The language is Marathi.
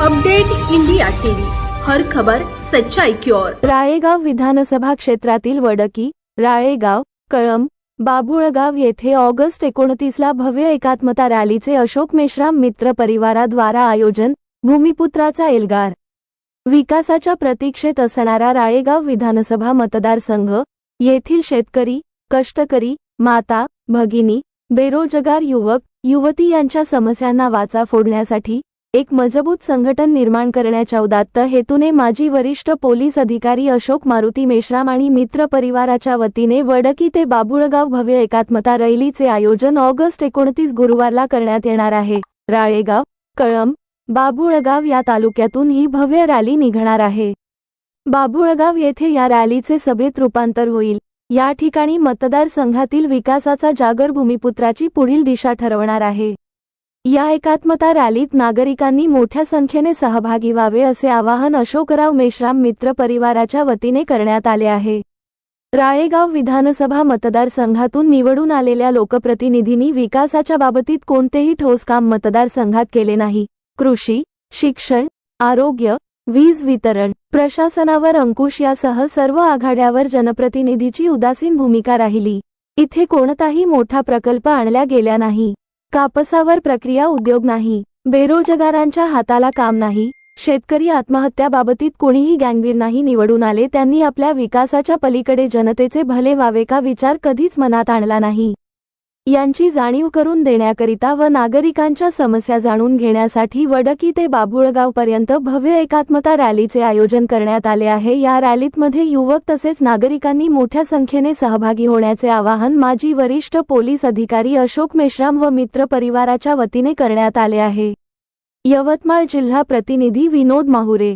Update India TV. हर खबर सच्चाई की ओर. राळेगाव विधानसभा क्षेत्रातील वडकी राळेगाव कळम बाभुळगाव येथे ऑगस्ट एकोणतीसला भव्य एकात्मता रॅलीचे अशोक मेश्राम मित्र परिवाराद्वारा आयोजन भूमिपुत्राचा एल्गार. विकासाच्या प्रतीक्षेत असणारा राळेगाव विधानसभा मतदारसंघ येथील शेतकरी कष्टकरी माता भगिनी बेरोजगार युवक युवती यांच्या समस्यांना वाचा फोडण्यासाठी एक मजबूत संघटन निर्माण करण्याच्या उदात्त हेतूने माजी वरिष्ठ पोलीस अधिकारी अशोक मारुती मेश्राम आणि मित्र परिवाराच्या वतीने वडकी ते बाबुळगाव भव्य एकात्मता रैलीचे आयोजन ऑगस्ट एकोणतीस गुरुवारला करण्यात येणार आहे. राळेगाव कळंब बाबुळगाव या तालुक्यातून ही भव्य रॅली निघणार आहे. बाबुळगाव येथे या रॅलीचे सभेत रूपांतर होईल. या ठिकाणी मतदारसंघातील विकासाचा जागर भूमिपुत्राची पुढील दिशा ठरवणार आहे. या एकात्मता रॅलीत नागरिकांनी मोठ्या संख्येने सहभागी व्हावे असे आवाहन अशोकराव मेश्राम मित्र परिवाराच्या वतीने करण्यात आले आहे. राळेगाव विधानसभा मतदारसंघातून निवडून आलेल्या लोकप्रतिनिधींनी विकासाच्या बाबतीत कोणतेही ठोस काम मतदारसंघात केले नाही. कृषी शिक्षण आरोग्य वीज वितरण प्रशासनावर अंकुश यासह सर्व आघाड्यावर जनप्रतिनिधीची उदासीन भूमिका राहिली. इथे कोणताही मोठा प्रकल्प आणला गेला नाही. कापसावर प्रक्रिया उद्योग नाही. बेरोजगारांच्या हाताला काम नाही. शेतकरी आत्महत्याबाबतीत कोणीही गँगवीर नाही निवडून आले त्यांनी आपल्या विकासाच्या पलीकडे जनतेचे भले व्हावे का विचार कधीच मनात आणला नाही. यांची जाणीव करून देण्याकरिता व नागरिकांच्या समस्या जाणून घेण्यासाठी वडकी ते बाभुळगावपर्यंत भव्य एकात्मता रॅलीचे आयोजन करण्यात आले आहे. या रॅलीतमध्ये युवक तसेच नागरिकांनी मोठ्या संख्येने सहभागी होण्याचे आवाहन माजी वरिष्ठ पोलीस अधिकारी अशोक मेश्राम व मित्र परिवाराच्या वतीने करण्यात आले आहे. यवतमाळ जिल्हा प्रतिनिधी विनोद माहुरे